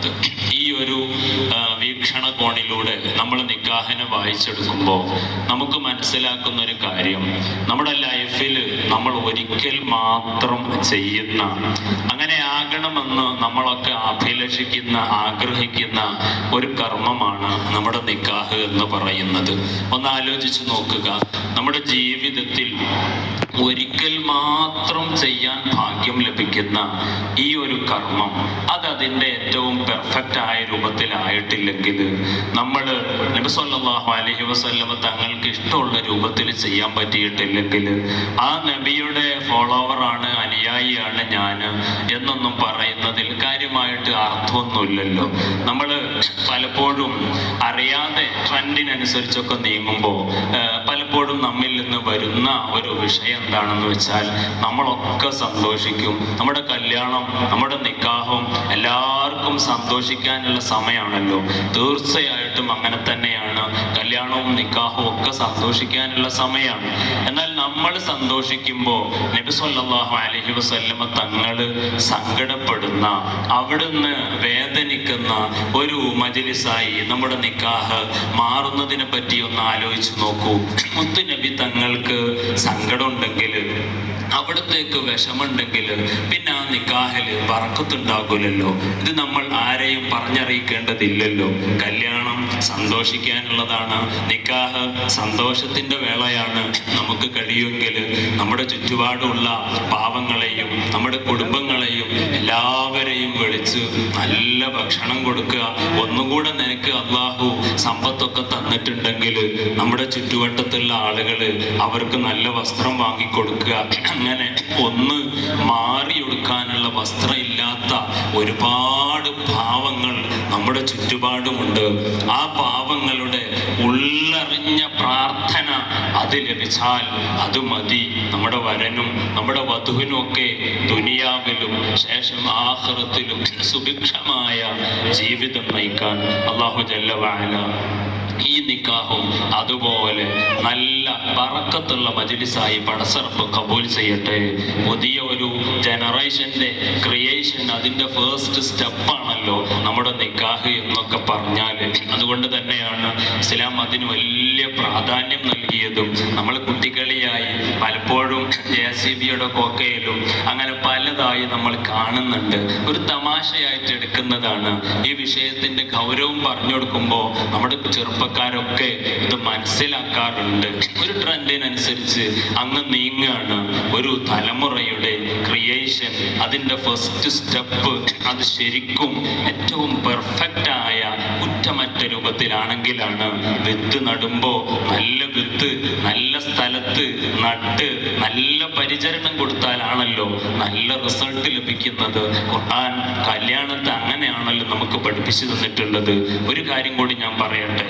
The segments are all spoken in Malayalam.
പറയുന്നത് ഈ ഒരു വീക്ഷണ വീക്ഷണകോണിലൂടെ നമ്മൾ നിക്കാഹനെ വായിച്ചെടുക്കുമ്പോൾ നമുക്ക് മനസ്സിലാക്കുന്ന ഒരു കാര്യം. നമ്മുടെ ലൈഫിൽ നമ്മൾ ഒരിക്കൽ മാത്രം ചെയ്യുന്ന അങ്ങനെ ആകണമെന്ന് നമ്മളൊക്കെ അഭിലഷിക്കുന്ന ആഗ്രഹിക്കുന്ന ഒരു കർമ്മമാണ് നമ്മുടെ നിക്കാഹ് എന്ന് പറയുന്നത്. ഒന്ന് ആലോചിച്ച് നോക്കുക. നമ്മുടെ ജീവിതത്തിൽ ഒരിക്കൽ മാത്രം ചെയ്യാൻ ഭാഗ്യം ലഭിക്കുന്ന ഈ ഒരു കർമ്മം അത് അതിന്റെ ഏറ്റവും പെർഫെക്റ്റ് ആയ രൂപത്തിലായിട്ടില്ലെങ്കിൽ നമ്മൾ നബി സല്ലല്ലാഹു അലൈഹി വസല്ലമ തങ്ങൾക്ക് ഇഷ്ടമുള്ള രൂപത്തിൽ ചെയ്യാൻ പറ്റിയിട്ടില്ലെങ്കിൽ ആ നബിയുടെ ഫോളോവറാണ് അനുയായിയാണ് ഞാൻ എന്നൊന്നും പറയുന്നതിൽ കാര്യമായിട്ട് അർത്ഥമൊന്നുമില്ലല്ലോ. നമ്മൾ പലപ്പോഴും അറിയാതെ ട്രെൻഡിനനുസരിച്ചൊക്കെ നീങ്ങുമ്പോൾ നമ്മിൽ നിന്ന് വരുന്ന ഒരു വിഷയം എന്താണെന്ന് വെച്ചാൽ നമ്മളൊക്കെ സന്തോഷിക്കും. നമ്മുടെ കല്യാണം നമ്മുടെ നിക്കാഹം എല്ലാവർക്കും സന്തോഷിക്കാനുള്ള സമയമാണല്ലോ തീർച്ചയായിട്ടും അങ്ങനെ തന്നെയാണ്. കല്യാണവും നിക്കാഹും ഒക്കെ സന്തോഷിക്കാനുള്ള സമയമാണ്. എന്നാൽ നമ്മൾ സന്തോഷിക്കുമ്പോൾ നബി സല്ലല്ലാഹു അലൈഹി വസല്ലമ തങ്ങൾ സങ്കടപ്പെടുന്ന അവിടുന്ന് വേദനിക്കുന്ന ഒരു മജലിസായി നമ്മുടെ നിക്കാഹ് മാറുന്നതിനെ പറ്റി ഒന്ന് ആലോചിച്ച് നോക്കൂ. മുത്തു നബി തങ്ങൾക്ക് സങ്കടമുണ്ടെങ്കിൽ അവിടത്തേക്ക് വിഷമുണ്ടെങ്കിൽ പിന്നെ ആ നിക്കാഹിൽ വറക്കത്തുണ്ടാകൂലല്ലോ. ഇത് നമ്മൾ ആരെയും പറഞ്ഞറിയിക്കേണ്ടതില്ലല്ലോ. കല്യാണം സന്തോഷിക്കാനുള്ളതാണ്. നിക്കാഹ് സന്തോഷത്തിന്റെ വേളയാണ് നമുക്ക് കഴിയുമെങ്കിൽ നമ്മുടെ ചുറ്റുപാടുള്ള പാവങ്ങളെയും നമ്മുടെ കുടുംബങ്ങളെയും എല്ലാവരെയും വിളിച്ച് നല്ല ഭക്ഷണം കൊടുക്കുക. ഒന്നുകൂടെ നിനക്ക് അള്ളാഹു സമ്പത്തൊക്കെ തന്നിട്ടുണ്ടെങ്കിൽ നമ്മുടെ ചുറ്റുവട്ടത്തുള്ള ആളുകൾ അവർക്ക് നല്ല വസ്ത്രം വാങ്ങിക്കൊടുക്കുക. അങ്ങനെ ഒന്ന് മാറിയൊടുക്കാനുള്ള വസ്ത്രം ഇല്ലാത്ത ഒരുപാട് ഭാവങ്ങൾ നമ്മുടെ ചുറ്റുപാടുമുണ്ട്. ആ അത് ലഭിച്ചാൽ അത് മതി. നമ്മുടെ വരനും നമ്മുടെ വധുവിനും ഒക്കെ ദുനിയാവിലും ശേഷം ആഹ്റത്തിലും സുഭിക്ഷമായ ജീവിതം നയിക്കാൻ അള്ളാഹു ജല്ല ഈ നിക്കാഹും അതുപോലെ നല്ല പറക്കത്തുള്ള മജിലിസായി പടസറപ്പ് കബൂൽ ചെയ്യട്ടെ. പുതിയ ഒരു ജനറേഷന്റെ ക്രിയേഷൻ അതിന്റെ ഫസ്റ്റ് സ്റ്റെപ്പാണല്ലോ നമ്മുടെ നിക്കാഹ് എന്നൊക്കെ പറഞ്ഞാൽ അതുകൊണ്ട് തന്നെയാണ് ഇസ്ലാം അതിന് വലിയ പ്രാധാന്യം നൽകിയതും. നമ്മൾ കുട്ടികളിയായി പലപ്പോഴും ജെ സി ബിയുടെ കൊക്കയിലും അങ്ങനെ പലതായി നമ്മൾ കാണുന്നുണ്ട്. ഒരു തമാശയായിട്ട് എടുക്കുന്നതാണ്. ഈ വിഷയത്തിന്റെ ഗൗരവം പറഞ്ഞു കൊടുക്കുമ്പോൾ നമ്മുടെ ചെറുപ്പക്കാരൊക്കെ ഇത് മനസ്സിലാക്കാറുണ്ട്. ഒരു ട്രെൻഡിനനുസരിച്ച് അങ്ങ് നീങ്ങാണ് ഒരു തലമുറയുടെ ക്രിയേഷൻ അതിന്റെ ഫസ്റ്റ് സ്റ്റെപ്പ് അത് ശരിക്കും ഏറ്റവും പെർഫെക്റ്റ് ആയ കുറ്റമറ്റ രൂപത്തിലാണെങ്കിലാണ്. വിത്ത് നടുമ്പോൾ നല്ല വിത്ത് നല്ല സ്ഥലത്ത് നട്ട് നല്ല പരിചരണം കൊടുത്താലാണല്ലോ നല്ല റിസൾട്ട് ലഭിക്കുന്നത്. ഖുർആൻ കല്യാണത്തെ അങ്ങനെയാണല്ലോ നമുക്ക് പഠിപ്പിച്ചു തന്നിട്ടുള്ളത്. ഒരു കാര്യം കൂടി ഞാൻ പറയട്ടെ.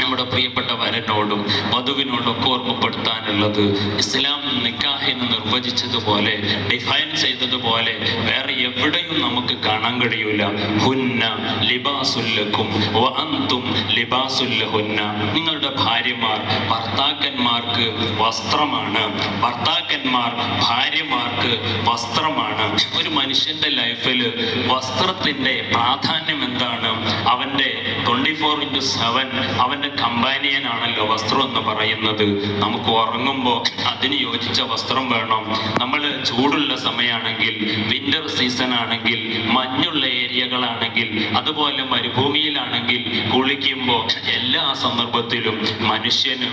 നമ്മുടെ പ്രിയപ്പെട്ട വരനോടും വധുവിനോടൊക്കെ ഓർമ്മപ്പെടുത്താനുള്ളത് ഇസ്ലാം നിക്കാഹിന് നിർവചിച്ചതുപോലെ ഡിഫൈൻ ചെയ്തതുപോലെ വേറെ എവിടെയും നമുക്ക് കാണാൻ കഴിയൂല. ഹുന്ന ലിബാസുല്ലക്കും ലിബാസുല്ല ലിബാസുല്ലഹുന്ന നിങ്ങളുടെ ഭാര്യമാർ ഭർത്താക്കന്മാർക്ക് വസ്ത്രമാണ്. ഭർത്താക്കന്മാർ ഭാര്യമാർക്ക് വസ്ത്രമാണ്. ഒരു മനുഷ്യന്റെ ലൈഫിൽ വസ്ത്രത്തിന്റെ പ്രാധാന്യം എന്താണ്? അവന്റെ ട്വന്റി ഫോർ ഇന്റു സെവൻ അവന്റെ കമ്പാനിയൻ ആണല്ലോ വസ്ത്രം എന്ന് പറയുന്നത്. നമുക്ക് ഉറങ്ങുമ്പോൾ അതിന് യോജിച്ച വസ്ത്രം വേണം. നമ്മൾ ചൂടുള്ള സമയമാണെങ്കിൽ വിന്റർ സീസൺ ആണെങ്കിൽ മഞ്ഞുള്ള ഏരിയകളാണെങ്കിൽ അതുപോലെ മരുഭൂമിയിലാണെങ്കിൽ കുളിക്കുമ്പോൾ എല്ലാ സന്ദർഭത്തിലും മനുഷ്യന്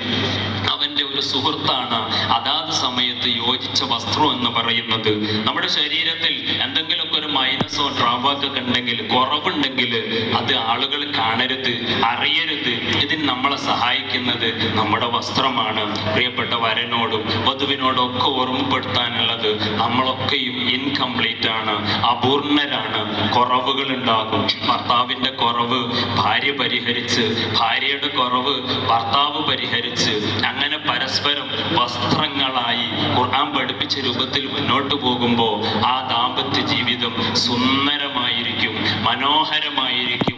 അവന്റെ ഒരു സുഹൃത്താണ് അതാത് സമയത്ത് യോജിച്ച വസ്ത്രം എന്ന് പറയുന്നത്. നമ്മുടെ ശരീരത്തിൽ എന്തെങ്കിലുമൊക്കെ ഒരു മൈനസോ ഡ്രാബാക്കൊക്കെ ഉണ്ടെങ്കിൽ കുറവുണ്ടെങ്കിൽ അത് ആളുകൾ കാണരുത് അറിയരുത്. ഇതിന് നമ്മളെ സഹായിക്കുന്നത് നമ്മുടെ വസ്ത്രമാണ്. പ്രിയപ്പെട്ട വരനോടും വധുവിനോടും ഒക്കെ ഓർമ്മപ്പെടുത്താനുള്ളത് നമ്മളൊക്കെയും ഇൻകംപ്ലീറ്റ് ആണ് അപൂർണരാണ്. കുറവുകൾ ഉണ്ടാകും ഭർത്താവിന്റെ കുറവ് ഭാര്യ പരിഹരിച്ച് ഭാര്യയുടെ കുറവ് ഭർത്താവ് പരിഹരിച്ച്. അങ്ങനെ പരസ്പരം വസ്ത്രങ്ങളായി ഖുർആൻ പഠിപ്പിച്ച രൂപത്തിൽ മുന്നോട്ട് പോകുമ്പോൾ ആ ദാമ്പത്യ ജീവിതം സുന്ദരമായിരിക്കും മനോഹരമായിരിക്കും.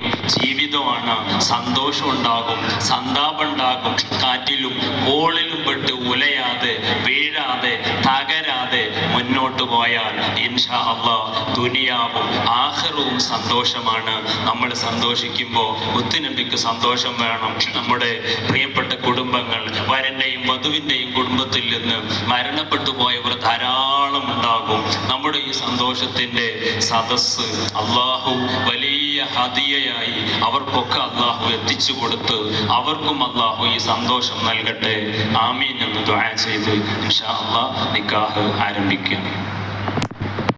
ജീവിതമാണ് സന്തോഷം ഉണ്ടാകും സന്താപം ഉണ്ടാകും കാറ്റിലും കോളിലും പെട്ട് ഉലയാതെ വീഴാതെ തകരാതെ മുന്നോട്ട് മുന്നോട്ട് പോയാൽ ഇൻഷാ അള്ളാ ദുനിയാവും ആഹ്റവും സന്തോഷമാണ്. നമ്മൾ സന്തോഷിക്കുമ്പോൾ മുത്തുനബിക്ക് സന്തോഷം വേണം. നമ്മുടെ പ്രിയപ്പെട്ട കുടുംബങ്ങൾ വരന്റെയും വധുവിന്റെയും കുടുംബത്തിൽ നിന്ന് മരണപ്പെട്ടു പോയവർ ധാരാളം ഉണ്ടാകും. നമ്മുടെ ഈ സന്തോഷത്തിന്റെ സദസ് അള്ളാഹു വലിയ ഹദിയയായി അവർക്കൊക്കെ അള്ളാഹു എത്തിച്ചു കൊടുത്ത് അവർക്കും അള്ളാഹു ഈ സന്തോഷം നൽകട്ടെ. ആമീൻ എന്ന് ദ്വാര ചെയ്ത് ഇൻഷാ അള്ളാഹ് നിക്കാഹ് ആരംഭിക്കുകയാണ്.